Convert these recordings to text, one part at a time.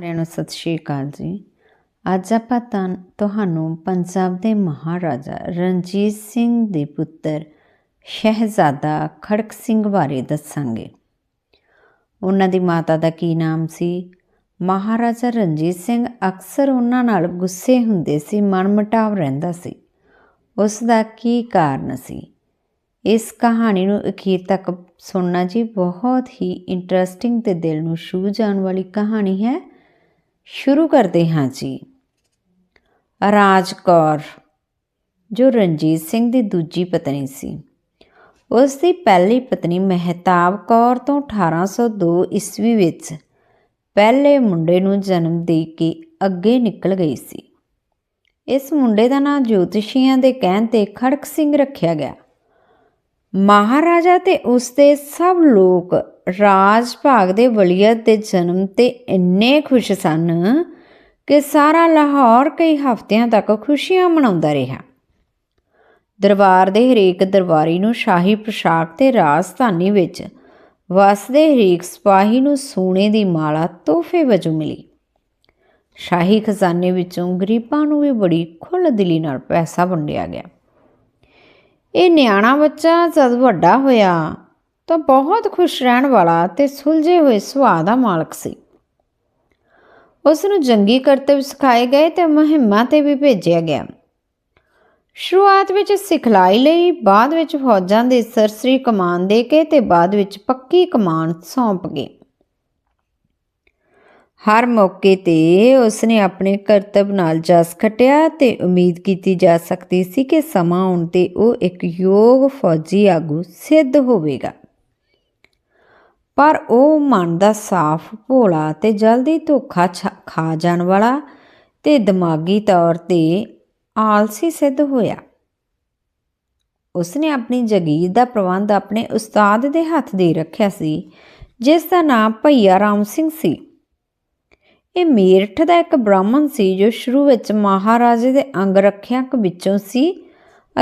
ਸਾਰਿਆਂ ਨੂੰ ਸਤਿ ਸ਼੍ਰੀ ਅਕਾਲ ਜੀ। ਅੱਜ ਆਪਾਂ ਤਾਂ ਤੁਹਾਨੂੰ ਪੰਜਾਬ ਦੇ ਮਹਾਰਾਜਾ ਰਣਜੀਤ ਸਿੰਘ ਦੇ ਪੁੱਤਰ ਸ਼ਹਿਜ਼ਾਦਾ ਖੜਕ ਸਿੰਘ ਬਾਰੇ ਦੱਸਾਂਗੇ। ਉਹਨਾਂ ਦੀ ਮਾਤਾ ਦਾ ਕੀ ਨਾਮ ਸੀ? ਮਹਾਰਾਜਾ ਰਣਜੀਤ ਸਿੰਘ ਅਕਸਰ ਉਹਨਾਂ ਨਾਲ ਗੁੱਸੇ ਹੁੰਦੇ ਸੀ, ਮਨਮਟਾਵ ਰਹਿੰਦਾ ਸੀ। ਉਸ ਦਾ ਕੀ ਕਾਰਨ ਸੀ? ਇਸ ਕਹਾਣੀ ਨੂੰ ਅਖੀਰ ਤੱਕ ਸੁਣਨਾ ਜੀ ਬਹੁਤ ਹੀ ਇੰਟਰਸਟਿੰਗ ਤੇ ਦਿਲ ਨੂੰ ਛੂ ਜਾਣ ਵਾਲੀ ਕਹਾਣੀ ਹੈ। ਸ਼ੁਰੂ ਕਰਦੇ ਹਾਂ ਜੀ। ਰਾਜ ਕੌਰ, ਜੋ ਰਣਜੀਤ ਸਿੰਘ ਦੀ ਦੂਜੀ ਪਤਨੀ ਸੀ। ਉਸ ਦੀ ਪਹਿਲੀ ਪਤਨੀ ਮਹਿਤਾਬ ਕੌਰ ਤੋਂ 1802 ਈਸਵੀ ਵਿੱਚ ਪਹਿਲੇ ਮੁੰਡੇ ਨੂੰ ਜਨਮ ਦੇ ਕੇ ਅੱਗੇ ਨਿਕਲ ਗਈ ਸੀ। ਇਸ ਮੁੰਡੇ ਦਾ ਨਾਂ ਜੋਤਿਸ਼ੀਆਂ ਦੇ ਕਹਿਣ ਤੇ ਖੜਕ ਸਿੰਘ ਰੱਖਿਆ ਗਿਆ। ਮਹਾਰਾਜਾ ਤੇ ਉਸ ਦੇ ਸਭ ਲੋਕ ਰਾਜ ਭਾਗ ਦੇ ਵਲੀਅਤ ਦੇ ਜਨਮ ਤੇ ਇੰਨੇ ਖੁਸ਼ ਸਨ ਕਿ ਸਾਰਾ ਲਾਹੌਰ ਕਈ ਹਫ਼ਤਿਆਂ ਤੱਕ ਖੁਸ਼ੀਆਂ ਮਨਾਉਂਦਾ ਰਿਹਾ। ਦਰਬਾਰ ਦੇ ਹਰੇਕ ਦਰਬਾਰੀ ਨੂੰ ਸ਼ਾਹੀ ਪੋਸ਼ਾਕ ਤੇ ਰਾਜਧਾਨੀ ਵਿੱਚ ਵਸਦੇ ਹਰੇਕ ਸਿਪਾਹੀ ਨੂੰ ਸੋਨੇ ਦੀ ਮਾਲਾ ਤੋਹਫੇ ਵਜੋਂ ਮਿਲੀ। ਸ਼ਾਹੀ ਖਜ਼ਾਨੇ ਵਿੱਚੋਂ ਗਰੀਬਾਂ ਨੂੰ ਵੀ ਬੜੀ ਖੁੱਲ੍ਹ ਦਿਲੀ ਨਾਲ ਪੈਸਾ ਵੰਡਿਆ ਗਿਆ। ਇਹ ਨਿਆਣਾ ਬੱਚਾ ਜਦ ਵੱਡਾ ਹੋਇਆ ਤਾਂ ਬਹੁਤ ਖੁਸ਼ ਰਹਿਣ ਵਾਲਾ ਤੇ ਸੁਲਝੇ ਹੋਏ ਸੁਭਾਅ ਦਾ ਮਾਲਕ ਸੀ। ਉਸ ਨੂੰ ਜੰਗੀ ਕਰਤੱਵ ਸਿਖਾਏ ਗਏ ਤੇ ਮੁਹਿੰਮਾਂ ਤੇ ਵੀ ਭੇਜਿਆ ਗਿਆ। ਸ਼ੁਰੂਆਤ ਵਿੱਚ ਸਿਖਲਾਈ ਲਈ, ਬਾਅਦ ਵਿੱਚ ਫੌਜਾਂ ਦੇ ਸਰਸਰੀ ਕਮਾਨ ਦੇ ਕੇ ਤੇ ਬਾਅਦ ਵਿੱਚ ਪੱਕੀ ਕਮਾਨ ਸੌਂਪ ਗਏ। ਹਰ ਮੌਕੇ ਤੇ ਉਸਨੇ ਆਪਣੇ ਕਰਤੱਵ ਨਾਲ ਜਸ ਖਟਿਆ ਤੇ ਉਮੀਦ ਕੀਤੀ ਜਾ ਸਕਦੀ ਸੀ ਕਿ ਸਮਾਂ ਆਉਣ ਤੇ ਉਹ ਇੱਕ ਯੋਗ ਫੌਜੀ ਆਗੂ ਸਿੱਧ ਹੋਵੇਗਾ। ਪਰ ਉਹ ਮਨ ਦਾ ਸਾਫ਼ ਭੋਲਾ ਤੇ ਜਲਦੀ ਧੋਖਾ ਖਾ ਜਾਣ ਵਾਲਾ ਤੇ ਦਿਮਾਗੀ ਤੌਰ ਤੇ ਆਲਸੀ ਸਿੱਧ ਹੋਇਆ। ਉਸਨੇ ਆਪਣੀ ਜਗੀਰ ਦਾ ਪ੍ਰਬੰਧ ਆਪਣੇ ਉਸਤਾਦ ਦੇ ਹੱਥ ਦੇ ਰੱਖਿਆ ਸੀ, ਜਿਸ ਦਾ ਨਾਮ ਭਈਆ ਰਾਮ ਸਿੰਘ ਸੀ। ਇਹ ਮੇਰਠ ਦਾ ਇੱਕ ਬ੍ਰਾਹਮਣ ਸੀ ਜੋ ਸ਼ੁਰੂ ਵਿੱਚ ਮਹਾਰਾਜੇ ਦੇ ਅੰਗ ਰੱਖਿਆਕ ਵਿੱਚੋਂ ਸੀ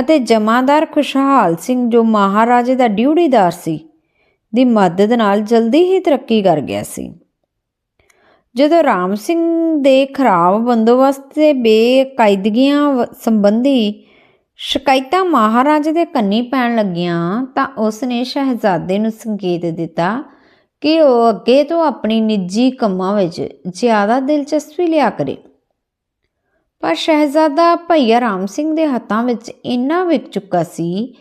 ਅਤੇ ਜਮਾਦਾਰ ਖੁਸ਼ਹਾਲ ਸਿੰਘ ਜੋ ਮਹਾਰਾਜੇ ਦਾ ਡਿਊਟੀਦਾਰ ਸੀ। ਦੀ ਮਦਦ ਨਾਲ ਜਲਦੀ ਹੀ ਤਰੱਕੀ ਕਰ ਗਿਆ ਸੀ। ਜਦੋਂ ਰਾਮ ਸਿੰਘ ਦੇ ਖਰਾਬ ਬੰਦੋਬਸਤ ਤੇ ਬੇਕਾਇਦਗੀਆਂ ਸੰਬੰਧੀ ਸ਼ਿਕਾਇਤਾਂ ਮਹਾਰਾਜ ਦੇ ਕੰਨੀ ਪੈਣ ਲੱਗੀਆਂ ਤਾਂ ਉਸ ਨੇ ਸ਼ਹਿਜ਼ਾਦੇ ਨੂੰ ਸੰਕੇਤ ਦਿੱਤਾ ਕਿ ਉਹ ਅੱਗੇ ਤੋਂ ਆਪਣੀ ਨਿੱਜੀ ਕੰਮਾਂ ਵਿੱਚ ਜ਼ਿਆਦਾ ਦਿਲਚਸਪੀ ਲਿਆ ਕਰੇ। ਪਰ ਸ਼ਹਿਜ਼ਾਦਾ ਭਈਆ ਰਾਮ ਸਿੰਘ ਦੇ ਹੱਥਾਂ ਵਿੱਚ ਇੰਨਾ ਵਿਕ ਚੁੱਕਾ ਸੀ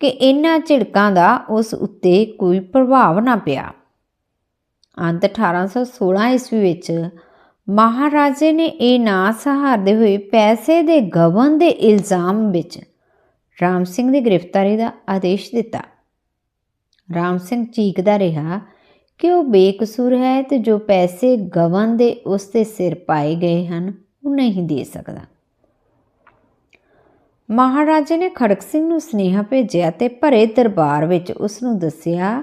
ਕਿ ਇਹਨਾਂ ਝਿੜਕਾਂ ਦਾ ਉਸ ਉੱਤੇ ਕੋਈ ਪ੍ਰਭਾਵ ਨਾ ਪਿਆ। ਅੰਤ 1816 ਈਸਵੀ ਵਿੱਚ ਮਹਾਰਾਜੇ ਨੇ ਇਹ ਨਾ ਸਹਾਰਦੇ ਹੋਏ ਪੈਸੇ ਦੇ ਗਵਨ ਦੇ ਇਲਜ਼ਾਮ ਵਿੱਚ ਰਾਮ ਸਿੰਘ ਦੀ ਗ੍ਰਿਫਤਾਰੀ ਦਾ ਆਦੇਸ਼ ਦਿੱਤਾ। ਰਾਮ ਸਿੰਘ ਚੀਕਦਾ ਰਿਹਾ ਕਿ ਉਹ ਬੇਕਸੂਰ ਹੈ ਤੇ ਜੋ ਪੈਸੇ ਗਵਨ ਦੇ ਉਸ ਦੇ ਸਿਰ ਪਾਏ ਗਏ ਹਨ, ਉਹ ਨਹੀਂ ਦੇ ਸਕਦਾ। ਮਹਾਰਾਜੇ ਨੇ ਖੜਕ ਸਿੰਘ ਨੂੰ ਸਨੇਹਾ ਭੇਜਿਆ ਤੇ ਭਰੇ ਦਰਬਾਰ ਵਿੱਚ ਉਸ ਨੂੰ ਦੱਸਿਆ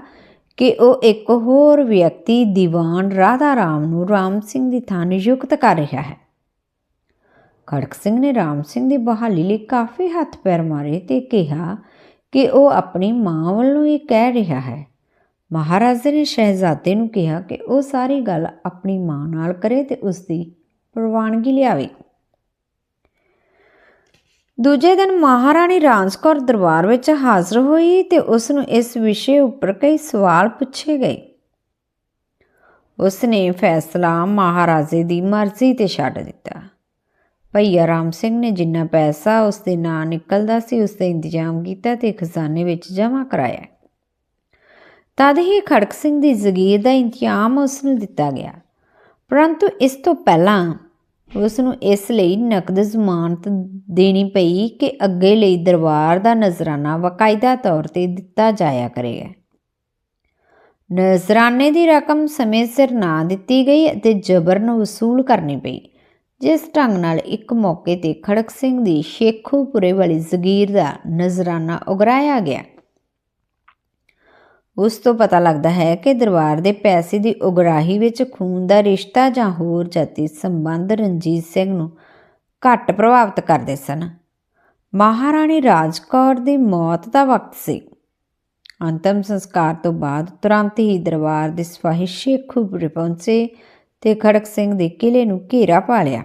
ਕਿ ਉਹ ਇੱਕ ਹੋਰ ਵਿਅਕਤੀ, ਦੀਵਾਨ ਰਾਧਾ ਰਾਮ ਨੂੰ ਰਾਮ ਸਿੰਘ ਦੀ ਥਾਂ ਨਿਯੁਕਤ ਕਰ ਰਿਹਾ ਹੈ। ਖੜਕ ਸਿੰਘ ਨੇ ਰਾਮ ਸਿੰਘ ਦੀ ਬਹਾਲੀ ਲਈ ਕਾਫੀ ਹੱਥ ਪੈਰ ਮਾਰੇ ਤੇ ਕਿਹਾ ਕਿ ਉਹ ਆਪਣੀ ਮਾਂ ਵੱਲੋਂ ਇਹ ਕਹਿ ਰਿਹਾ ਹੈ। ਮਹਾਰਾਜੇ ਨੇ ਸ਼ਹਿਜ਼ਾਦੇ ਨੂੰ ਕਿਹਾ ਕਿ ਉਹ ਸਾਰੀ ਗੱਲ ਆਪਣੀ ਮਾਂ ਨਾਲ ਕਰੇ ਤੇ ਉਸ ਦੀ ਪ੍ਰਵਾਨਗੀ ਲਿਆਵੇ। ਦੂਜੇ ਦਿਨ ਮਹਾਰਾਣੀ ਰਾਜਕੌਰ ਦਰਬਾਰ ਵਿੱਚ ਹਾਜ਼ਰ ਹੋਈ ਤੇ ਉਸ ਨੂੰ ਇਸ ਵਿਸ਼ੇ ਉੱਪਰ ਕਈ ਸਵਾਲ ਪੁੱਛੇ ਗਏ। ਉਸ ਨੇ ਫੈਸਲਾ ਮਹਾਰਾਜੇ ਦੀ ਮਰਜ਼ੀ ਤੇ ਛੱਡ ਦਿੱਤਾ। ਭਈਆ ਰਾਮ ਸਿੰਘ ਨੇ ਜਿੰਨਾ ਪੈਸਾ ਉਸ ਦੇ ਨਾਂ ਨਿਕਲਦਾ ਸੀ ਉਸ ਦਾ ਇੰਤਜ਼ਾਮ ਕੀਤਾ ਤੇ ਖਜ਼ਾਨੇ ਵਿੱਚ ਜਮ੍ਹਾਂ ਕਰਾਇਆ। ਤਦ ਹੀ ਖੜਕ ਸਿੰਘ ਦੀ ਜ਼ਗੀਰ ਦਾ ਇੰਤਜ਼ਾਮ ਉਸ ਨੂੰ ਦਿੱਤਾ ਗਿਆ। ਪਰੰਤੂ ਇਸ ਤੋਂ ਪਹਿਲਾਂ ਉਸ ਨੂੰ ਇਸ ਲਈ ਨਕਦ ਜ਼ਮਾਨਤ ਦੇਣੀ ਪਈ ਕਿ ਅੱਗੇ ਲਈ ਦਰਬਾਰ ਦਾ ਨਜ਼ਰਾਨਾ ਵਕਾਇਦਾ ਤੌਰ ਤੇ ਦਿੱਤਾ ਜਾਇਆ ਕਰੇਗਾ। ਨਜ਼ਰਾਨੇ ਦੀ ਰਕਮ ਸਮੇਂ ਸਿਰ ਨਾ ਦਿੱਤੀ ਗਈ ਅਤੇ ਜਬਰ ਨੂੰ ਵਸੂਲ ਕਰਨੀ ਪਈ, ਜਿਸ ਢੰਗ ਨਾਲ ਇੱਕ ਮੌਕੇ ਤੇ ਖੜਕ ਸਿੰਘ ਦੀ ਸ਼ੇਖੂਪੁਰੇ ਵਾਲੀ ਜ਼ਗੀਰ ਦਾ ਨਜ਼ਰਾਨਾ ਉਗਰਾਇਆ ਗਿਆ। ਉਸ ਤੋਂ ਪਤਾ ਲੱਗਦਾ ਹੈ ਕਿ ਦਰਬਾਰ ਦੇ ਪੈਸੇ ਦੀ ਉਗਰਾਹੀ ਵਿੱਚ ਖੂਨ ਦਾ ਰਿਸ਼ਤਾ ਜਾਂ ਹੋਰ ਜਾਤੀ ਸੰਬੰਧ ਰਣਜੀਤ ਸਿੰਘ ਨੂੰ ਘੱਟ ਪ੍ਰਭਾਵਿਤ ਕਰਦੇ ਸਨ। ਮਹਾਰਾਣੀ ਰਾਜਕੌਰ ਦੀ ਮੌਤ ਦਾ ਵਕਤ ਸੀ। ਅੰਤਮ ਸੰਸਕਾਰ ਤੋਂ ਬਾਅਦ ਤੁਰੰਤ ਹੀ ਦਰਬਾਰ ਦੇ ਸਿਪਾਹੀ ਸ਼ੇਖੂਪੁਰ ਪਹੁੰਚੇ ਤੇ ਖੜਕ ਸਿੰਘ ਦੇ ਕਿਲੇ ਨੂੰ ਘੇਰਾ ਪਾ ਲਿਆ।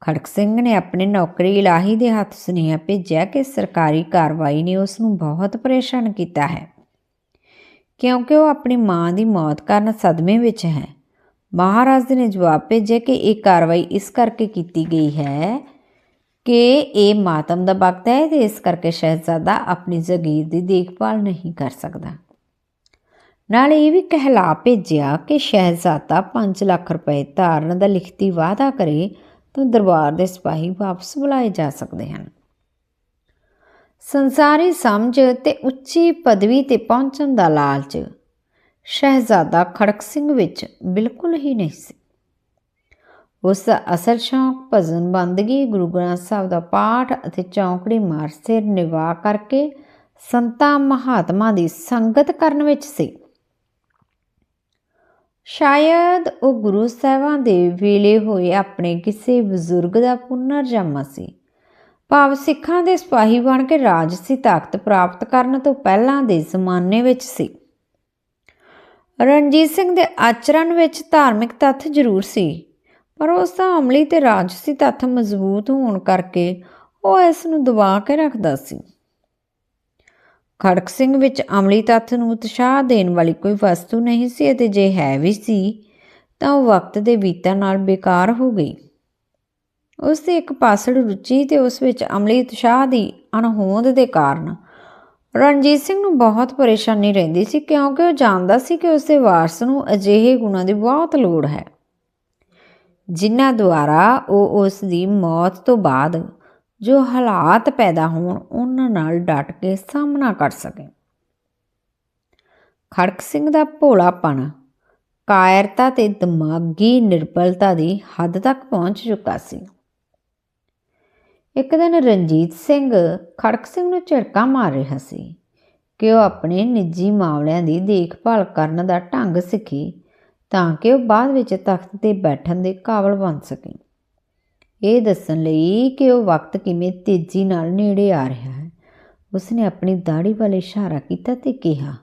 ਖੜਕ ਸਿੰਘ ਨੇ ਆਪਣੇ ਨੌਕਰੀ ਇਲਾਹੀ ਦੇ ਹੱਥ ਸੁਨੇਹਾ ਭੇਜਿਆ ਕਿ ਸਰਕਾਰੀ ਕਾਰਵਾਈ ਨੇ ਉਸ ਨੂੰ ਬਹੁਤ ਪਰੇਸ਼ਾਨ ਕੀਤਾ ਹੈ। ਕਿਉਂਕਿ ਉਹ ਆਪਣੀ ਮਾਂ ਦੀ ਮੌਤ ਕਾਰਨ ਸਦਮੇ ਵਿੱਚ ਹੈ। ਮਹਾਰਾਜ ਨੇ ਜਵਾਬ ਭੇਜਿਆ ਕਿ ਇਹ ਕਾਰਵਾਈ ਇਸ ਕਰਕੇ ਕੀਤੀ ਗਈ ਹੈ ਕਿ ਇਹ ਮਾਤਮ ਦਾ ਵਕਤ ਹੈ ਤੇ ਇਸ ਕਰਕੇ ਸ਼ਹਿਜ਼ਾਦਾ ਆਪਣੀ ਜ਼ਗੀਰ ਦੀ ਦੇਖਭਾਲ ਨਹੀਂ ਕਰ ਸਕਦਾ। ਨਾਲ ਇਹ ਵੀ ਕਹਿਲਾ ਭੇਜਿਆ ਕਿ ਸ਼ਹਿਜ਼ਾਦਾ 5 ਲੱਖ ਰੁਪਏ ਧਾਰਨ ਦਾ ਲਿਖਤੀ ਵਾਅਦਾ ਕਰੇ ਤਾਂ ਦਰਬਾਰ ਦੇ ਸਿਪਾਹੀ ਵਾਪਸ ਬੁਲਾਏ ਜਾ ਸਕਦੇ ਹਨ। ਸੰਸਾਰੀ ਸਮਝ ਤੇ ਉੱਚੀ ਪਦਵੀ ਤੇ ਪਹੁੰਚਣ ਦਾ ਲਾਲਚ ਸ਼ਹਿਜ਼ਾਦਾ ਖੜਕ ਸਿੰਘ ਵਿੱਚ ਬਿਲਕੁਲ ਹੀ ਨਹੀਂ ਸੀ। ਉਸ ਦਾ ਅਸਲ ਸ਼ੌਂਕ, ਭਜਨ, ਬੰਦਗੀ, ਗੁਰੂ ਗ੍ਰੰਥ ਸਾਹਿਬ ਦਾ ਪਾਠ ਅਤੇ ਚੌਂਕੜੀ ਮਾਰ ਸਿਰ ਨਿਵਾ ਕਰਕੇ ਸੰਤਾਂ ਮਹਾਤਮਾ ਦੀ ਸੰਗਤ ਕਰਨ ਵਿੱਚ ਸੀ। ਸ਼ਾਇਦ ਉਹ ਗੁਰੂ ਸਾਹਿਬਾਂ ਦੇ ਵੇਲੇ ਹੋਏ ਆਪਣੇ ਕਿਸੇ ਬਜ਼ੁਰਗ ਦਾ ਪੁਨਰ ਜਨਮ ਸੀ। ਭਾਵ ਸਿੱਖਾਂ ਦੇ ਸਿਪਾਹੀ ਬਣ ਕੇ ਰਾਜਸੀ ਤਾਕਤ ਪ੍ਰਾਪਤ ਕਰਨ ਤੋਂ ਪਹਿਲਾਂ ਦੇ ਜ਼ਮਾਨੇ ਵਿੱਚ ਸੀ। ਰਣਜੀਤ ਸਿੰਘ ਦੇ ਆਚਰਣ ਵਿੱਚ ਧਾਰਮਿਕ ਤੱਥ ਜ਼ਰੂਰ ਸੀ, ਪਰ ਉਸ ਦਾ ਅਮਲੀ ਤੇ ਰਾਜਸੀ ਤੱਥ ਮਜ਼ਬੂਤ ਹੋਣ ਕਰਕੇ ਉਹ ਇਸ ਨੂੰ ਦਬਾ ਕੇ ਰੱਖਦਾ ਸੀ। ਖੜਕ ਸਿੰਘ ਵਿੱਚ ਅਮਲੀ ਤੱਥ ਨੂੰ ਉਤਸ਼ਾਹ ਦੇਣ ਵਾਲੀ ਕੋਈ ਵਸਤੂ ਨਹੀਂ ਸੀ ਅਤੇ ਜੇ ਹੈ ਵੀ ਸੀ, ਤਾਂ ਉਹ ਵਕਤ ਦੇ ਬੀਤਣ ਨਾਲ ਬੇਕਾਰ ਹੋ ਗਈ। ਉਸ ਦੀ ਇੱਕ ਪਾਸੜ ਰੁਚੀ ਤੇ ਉਸ ਵਿੱਚ ਅਮਲੀ ਉਤਸ਼ਾਹ ਦੀ ਅਣਹੋਂਦ ਦੇ ਕਾਰਨ। ਰਣਜੀਤ ਸਿੰਘ ਨੂੰ ਬਹੁਤ ਪਰੇਸ਼ਾਨੀ ਰਹਿੰਦੀ ਸੀ ਕਿਉਂਕਿ ਉਹ ਜਾਣਦਾ ਸੀ ਕਿ ਉਸ ਦੇ ਵਾਰਸ ਨੂੰ ਅਜਿਹੇ ਗੁਣਾਂ ਦੀ ਬਹੁਤ ਲੋੜ ਹੈ। ਜਿਨ੍ਹਾਂ ਦੁਆਰਾ ਉਹ ਉਸ ਦੀ ਮੌਤ ਤੋਂ ਬਾਅਦ ਜੋ ਹਾਲਾਤ ਪੈਦਾ ਹੋਣ, ਉਹਨਾਂ ਨਾਲ ਡਟ ਕੇ ਸਾਹਮਣਾ ਕਰ ਸਕੇ। ਖੜਕ ਸਿੰਘ ਦਾ ਭੋਲਾਪਣ ਕਾਇਰਤਾ ਤੇ ਦਿਮਾਗੀ ਨਿਰਬਲਤਾ ਦੀ ਹੱਦ ਤੱਕ ਪਹੁੰਚ ਚੁੱਕਾ ਸੀ। ਇੱਕ ਦਿਨ ਰਣਜੀਤ ਸਿੰਘ ਖੜਕ ਸਿੰਘ ਨੂੰ ਝਿੜਕਾ ਮਾਰ ਰਿਹਾ ਸੀ ਕਿ ਉਹ ਆਪਣੇ ਨਿੱਜੀ ਮਾਮਲਿਆਂ ਦੀ ਦੇਖਭਾਲ ਕਰਨ ਦਾ ਢੰਗ ਸਿੱਖੇ ਤਾਂ ਕਿ ਉਹ ਬਾਅਦ ਵਿੱਚ ਤਖਤ ਤੇ ਬੈਠਣ ਦੇ ਕਾਬਲ ਬਣ ਸਕੇ। ਇਹ ਦੱਸਣ ਲਈ ਕਿ ਉਹ ਵਕਤ ਕਿਵੇਂ ਤੇਜ਼ੀ ਨਾਲ ਨੇੜੇ ਆ ਰਿਹਾ ਹੈ। ਉਸਨੇ ਆਪਣੀ ਦਾੜੀ ਵੱਲ ਇਸ਼ਾਰਾ ਕੀਤਾ ਤੇ ਕਿਹਾ,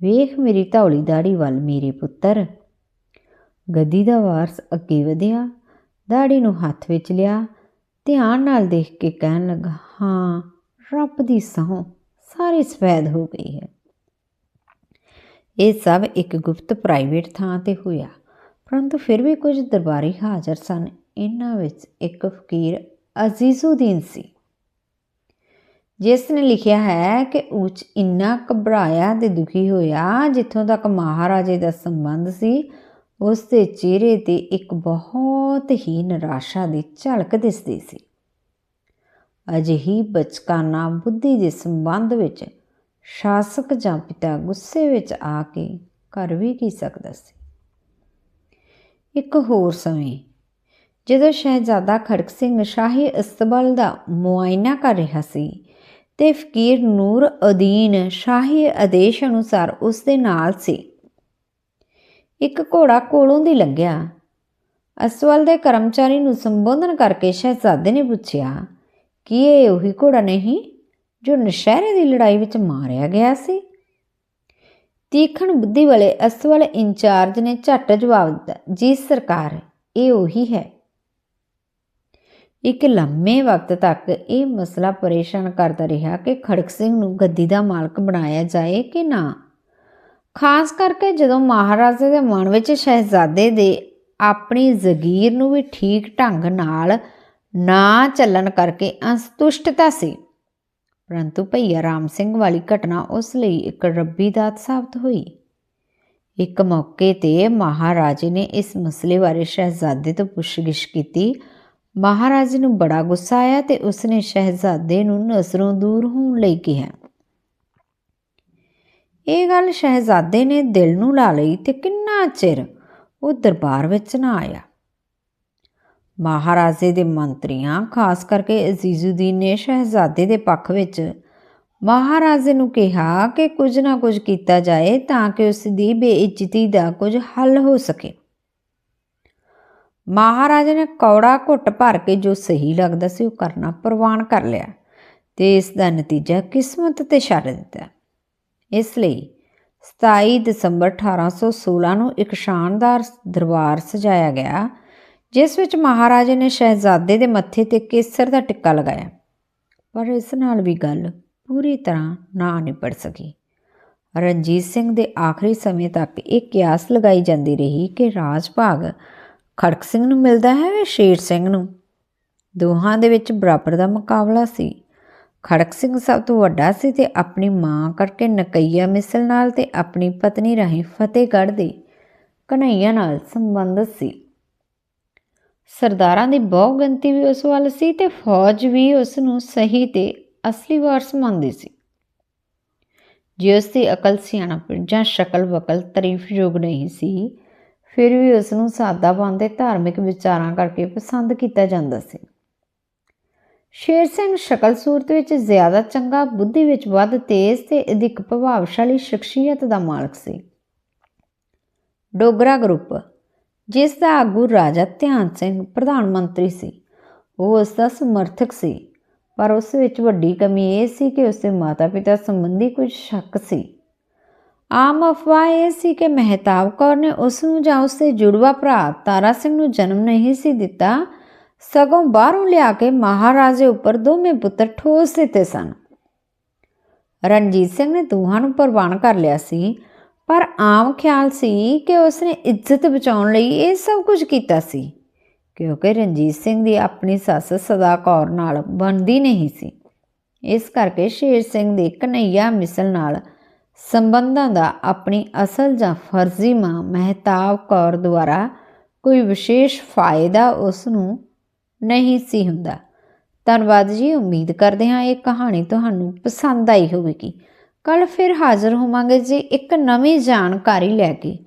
ਵੇਖ ਮੇਰੀ ਧੌਲੀ ਦਾੜੀ ਵੱਲ ਮੇਰੇ ਪੁੱਤਰ। ਗੱਦੀ ਦਾ ਵਾਰਸ ਅੱਗੇ ਵਧਿਆ ਦਾੜੀ ਨੂੰ ਹੱਥ ਵਿੱਚ ਲਿਆ ਧਿਆਨ ਨਾਲ ਦੇਖ ਕੇ ਕਹਿਣ ਲੱਗਾ, ਹਾਂ, ਰੱਬ ਦੀ ਸਹੁੰ ਸਾਰੀ ਸਫੈਦ ਹੋ ਗਈ ਹੈ। ਇਹ ਸਭ ਇੱਕ ਗੁਪਤ ਪ੍ਰਾਈਵੇਟ ਥਾਂ ਤੇ ਹੋਇਆ, ਪਰੰਤੂ ਫਿਰ ਵੀ ਕੁਝ ਦਰਬਾਰੀ ਹਾਜ਼ਰ ਸਨ। ਇਹਨਾਂ ਵਿੱਚ ਇੱਕ ਫਕੀਰ ਅਜ਼ੀਜ਼ੁਦੀਨ ਸੀ, ਜਿਸ ਨੇ ਲਿਖਿਆ ਹੈ ਕਿ ਉੱਚ ਇੰਨਾ ਘਬਰਾਇਆ ਤੇ ਦੁਖੀ ਹੋਇਆ ਜਿੱਥੋਂ ਤੱਕ ਮਹਾਰਾਜੇ ਦਾ ਸੰਬੰਧ ਸੀ ਉਸ ਦੇ ਚਿਹਰੇ ਤੇ ਇੱਕ ਬਹੁਤ ਹੀ ਨਿਰਾਸ਼ਾ ਦੀ ਝਲਕ ਦਿਸਦੀ ਸੀ। ਅਜਿਹੀ ਬਚਕਾਨਾ ਬੁੱਧੀ ਦੇ ਸੰਬੰਧ ਵਿੱਚ ਸ਼ਾਸਕ ਜਾਂ ਪਿਤਾ ਗੁੱਸੇ ਵਿੱਚ ਆ ਕੇ ਕਰ ਵੀ ਕੀ ਸਕਦਾ ਸੀ? ਇੱਕ ਹੋਰ ਸਮੇਂ, ਜਦੋਂ ਸ਼ਹਿਜ਼ਾਦਾ ਖੜਕ ਸਿੰਘ ਸ਼ਾਹੀ ਅਸਤਬਲ ਦਾ ਮੁਆਇਨਾ ਕਰ ਰਿਹਾ ਸੀ ਤੇ ਫਕੀਰ ਨੂਰ ਉਦੀਨ ਸ਼ਾਹੀ ਆਦੇਸ਼ ਅਨੁਸਾਰ ਉਸ ਦੇ ਨਾਲ ਸੀ। ਇੱਕ ਘੋੜਾ ਕੋਲੋਂ ਦੀ ਲੰਘਿਆ ਅਸਵਲ ਦੇ ਕਰਮਚਾਰੀ ਨੂੰ ਸੰਬੋਧਨ ਕਰਕੇ ਸ਼ਹਿਜ਼ਾਦੇ ਨੇ ਪੁੱਛਿਆ, ਕਿ ਇਹ ਉਹੀ ਘੋੜਾ ਨਹੀਂ ਜੋ ਨਸ਼ਹਿਰੇ ਦੀ ਲੜਾਈ ਵਿੱਚ ਮਾਰਿਆ ਗਿਆ ਸੀ? ਤੀਖਣ ਬੁੱਧੀ ਵਾਲੇ ਅਸਵਲ ਇੰਚਾਰਜ ਨੇ ਝੱਟ ਜਵਾਬ ਦਿੱਤਾ, ਜੀ ਸਰਕਾਰ, ਇਹ ਉਹੀ ਹੈ। ਇੱਕ ਲੰਮੇ ਵਕਤ ਤੱਕ ਇਹ ਮਸਲਾ ਪਰੇਸ਼ਾਨ ਕਰਦਾ ਰਿਹਾ ਕਿ ਖੜਕ ਸਿੰਘ ਨੂੰ ਗੱਦੀ ਦਾ ਮਾਲਕ ਬਣਾਇਆ ਜਾਏ ਕਿ ਨਾ। ਖਾਸ ਕਰਕੇ ਜਦੋਂ ਮਹਾਰਾਜੇ ਦੇ ਮਨ ਵਿੱਚ ਸ਼ਹਿਜ਼ਾਦੇ ਦੇ ਆਪਣੀ ਜ਼ਗੀਰ ਨੂੰ ਵੀ ਠੀਕ ਢੰਗ ਨਾਲ ਨਾ ਚੱਲਣ ਕਰਕੇ ਅਸੰਤੁਸ਼ਟਤਾ ਸੀ। ਪਰੰਤੂ ਭਈਆ ਰਾਮ ਸਿੰਘ ਵਾਲੀ ਘਟਨਾ ਉਸ ਲਈ ਇੱਕ ਰੱਬੀ ਦਾਤ ਸਾਬਤ ਹੋਈ। ਇੱਕ ਮੌਕੇ ਤੇ ਮਹਾਰਾਜੇ ਨੇ ਇਸ ਮਸਲੇ ਬਾਰੇ ਸ਼ਹਿਜ਼ਾਦੇ ਤੋਂ ਪੁੱਛਗਿੱਛ ਕੀਤੀ। ਮਹਾਰਾਜ ਨੂੰ ਬੜਾ ਗੁੱਸਾ ਆਇਆ ਤੇ ਉਸਨੇ ਸ਼ਹਿਜ਼ਾਦੇ ਨੂੰ ਨਜ਼ਰੋਂ ਦੂਰ ਹੋਣ ਲਈ ਕਿਹਾ। ਇਹ ਗੱਲ ਸ਼ਹਿਜ਼ਾਦੇ ਨੇ ਦਿਲ ਨੂੰ ਲਾ ਲਈ ਤੇ ਕਿੰਨਾ ਚਿਰ ਉਹ ਦਰਬਾਰ ਵਿੱਚ ਨਾ ਆਇਆ। ਮਹਾਰਾਜੇ ਦੇ ਮੰਤਰੀਆਂ, ਖਾਸ ਕਰਕੇ ਅਜ਼ੀਜ਼ੁਦੀਨ ਨੇ ਸ਼ਹਿਜ਼ਾਦੇ ਦੇ ਪੱਖ ਵਿੱਚ ਮਹਾਰਾਜੇ ਨੂੰ ਕਿਹਾ ਕਿ ਕੁਝ ਨਾ ਕੁਝ ਕੀਤਾ ਜਾਏ ਤਾਂ ਕਿ ਉਸ ਦੀ ਬੇਇੱਜ਼ਤੀ ਦਾ ਕੁਝ ਹੱਲ ਹੋ ਸਕੇ। ਮਹਾਰਾਜੇ ਨੇ ਕੌੜਾ ਘੁੱਟ ਭਰ ਕੇ ਜੋ ਸਹੀ ਲੱਗਦਾ ਸੀ ਉਹ ਕਰਨਾ ਪ੍ਰਵਾਨ ਕਰ ਲਿਆ ਤੇ ਇਸ ਦਾ ਨਤੀਜਾ ਕਿਸਮਤ ਤੇ ਛੱਡ ਦਿੱਤਾ। ਇਸ ਲਈ 27 ਦਸੰਬਰ 1816 ਨੂੰ ਇੱਕ ਸ਼ਾਨਦਾਰ ਦਰਬਾਰ ਸਜਾਇਆ ਗਿਆ, ਜਿਸ ਵਿੱਚ ਮਹਾਰਾਜੇ ਨੇ ਸ਼ਹਿਜ਼ਾਦੇ ਦੇ ਮੱਥੇ ਤੇ ਕੇਸਰ ਦਾ ਟਿੱਕਾ ਲਗਾਇਆ। ਪਰ ਇਸ ਨਾਲ ਵੀ ਗੱਲ ਪੂਰੀ ਤਰ੍ਹਾਂ ਨਾ ਨਿਪਟ ਸਕੀ। ਰਣਜੀਤ ਸਿੰਘ ਦੇ ਆਖਰੀ ਸਮੇਂ ਤੱਕ ਇਹ ਕਿਆਸ ਲਗਾਈ ਜਾਂਦੀ ਰਹੀ ਕਿ ਰਾਜ ਭਾਗ ਖੜਕ ਸਿੰਘ ਨੂੰ ਮਿਲਦਾ ਹੈ ਜਾਂ ਸ਼ੇਰ ਸਿੰਘ ਨੂੰ। ਦੋਹਾਂ ਦੇ ਵਿੱਚ ਬਰਾਬਰ ਦਾ ਮੁਕਾਬਲਾ ਸੀ। ਖੜਕ ਸਿੰਘ ਸਭ ਤੋਂ ਵੱਡਾ ਸੀ ਤੇ ਆਪਣੀ ਮਾਂ ਕਰਕੇ ਨਕਈਆ ਮਿਸਲ ਨਾਲ ਤੇ ਆਪਣੀ ਪਤਨੀ ਰਾਹੀਂ ਫਤਿਹਗੜ੍ਹ ਦੇ ਕਨਈਆ ਨਾਲ ਸੰਬੰਧਿਤ ਸੀ। ਸਰਦਾਰਾਂ ਦੀ ਬਹੁ ਗਿਣਤੀ ਵੀ ਉਸ ਵੱਲ ਸੀ ਤੇ ਫੌਜ ਵੀ ਉਸ ਨੂੰ ਸਹੀ ਤੇ ਅਸਲੀ ਵਾਰਸ ਮੰਨਦੀ ਸੀ। ਜੇ ਉਸ ਦੀ ਅਕਲ ਸਿਆਣਪ ਜਾਂ ਸ਼ਕਲ ਵਕਲ ਤਾਰੀਫਯੋਗ ਨਹੀਂ ਸੀ, ਫਿਰ ਵੀ ਉਸ ਨੂੰ ਸਾਦਾ ਤੇ ਧਾਰਮਿਕ ਵਿਚਾਰਾਂ ਕਰਕੇ ਪਸੰਦ ਕੀਤਾ ਜਾਂਦਾ ਸੀ। ਸ਼ੇਰ ਸਿੰਘ ਸ਼ਕਲ ਸੂਰਤ ਵਿੱਚ ਜ਼ਿਆਦਾ ਚੰਗਾ, ਬੁੱਧੀ ਵਿੱਚ ਵੱਧ, ਤੇਜ਼ ਤੇ ਅਧਿਕ ਪ੍ਰਭਾਵਸ਼ਾਲੀ ਸ਼ਖਸੀਅਤ ਦਾ ਮਾਲਕ ਸੀ। ਡੋਗਰਾ ਗਰੁੱਪ, ਜਿਸ ਦਾ ਆਗੂ ਰਾਜਾ ਧਿਆਨ ਸਿੰਘ, ਪ੍ਰਧਾਨ ਮੰਤਰੀ ਸੀ। ਉਹ ਉਸ ਦਾ ਸਮਰਥਕ ਸੀ, ਪਰ ਉਸ ਵਿੱਚ ਵੱਡੀ ਕਮੀ ਇਹ ਸੀ ਕਿ ਉਸਦੇ ਮਾਤਾ-ਪਿਤਾ ਸੰਬੰਧੀ ਕੁਝ ਸ਼ੱਕ ਸੀ। ਆਮ ਅਫਵਾਹ ਇਹ ਸੀ ਕਿ ਮਹਿਤਾਬ ਕੌਰ ਨੇ ਉਸ ਨੂੰ ਜਾਂ ਉਸ ਦੇ ਜੁੜਵਾ ਭਰਾ ਤਾਰਾ ਸਿੰਘ ਨੂੰ ਜਨਮ ਨਹੀਂ ਸੀ ਦਿੱਤਾ ਸਗੋਂ ਬਾਹਰੋਂ ਲਿਆ ਕੇ ਮਹਾਰਾਜੇ ਉੱਪਰ ਦੋਵੇਂ ਪੁੱਤਰ ਠੋਸ ਦਿੱਤੇ ਸਨ। ਰਣਜੀਤ ਸਿੰਘ ਨੇ ਦੋਹਾਂ ਨੂੰ ਪ੍ਰਵਾਨ ਕਰ ਲਿਆ ਸੀ, ਪਰ ਆਮ ਖਿਆਲ ਸੀ ਕਿ ਉਸਨੇ ਇੱਜ਼ਤ ਬਚਾਉਣ ਲਈ ਇਹ ਸਭ ਕੁਝ ਕੀਤਾ ਸੀ, ਕਿਉਂਕਿ ਰਣਜੀਤ ਸਿੰਘ ਦੀ ਆਪਣੀ ਸੱਸ ਸਦਾ ਕੌਰ ਨਾਲ ਬਣਦੀ ਨਹੀਂ ਸੀ। ਇਸ ਕਰਕੇ ਸ਼ੇਰ ਸਿੰਘ ਦੇ ਕਨਈਆ ਮਿਸਲ ਨਾਲ ਸੰਬੰਧਾਂ ਦਾ ਆਪਣੀ ਅਸਲ ਜਾਂ ਫਰਜ਼ੀ ਮਾਂ ਮਹਿਤਾਬ ਕੌਰ ਦੁਆਰਾ ਕੋਈ ਵਿਸ਼ੇਸ਼ ਫਾਇਦਾ ਉਸ ਨੂੰ ਨਹੀਂ ਸੀ ਹੁੰਦਾ। ਧੰਨਵਾਦ ਜੀ, ਉਮੀਦ ਕਰਦੇ ਹਾਂ ਇਹ ਕਹਾਣੀ ਤੁਹਾਨੂੰ ਪਸੰਦ ਆਈ ਹੋਵੇਗੀ। ਕੱਲ ਫਿਰ ਹਾਜ਼ਰ ਹੋਵਾਂਗੇ ਜੀ ਇੱਕ ਨਵੀਂ ਜਾਣਕਾਰੀ ਲੈ ਕੇ।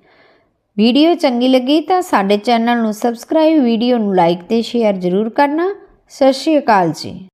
ਵੀਡੀਓ ਚੰਗੀ ਲੱਗੀ ਤਾਂ ਸਾਡੇ ਚੈਨਲ ਨੂੰ ਸਬਸਕ੍ਰਾਈਬ, ਵੀਡੀਓ ਨੂੰ ਲਾਈਕ ਤੇ ਸ਼ੇਅਰ ਜ਼ਰੂਰ ਕਰਨਾ। ਸਤਿ ਸ਼੍ਰੀ ਅਕਾਲ ਜੀ।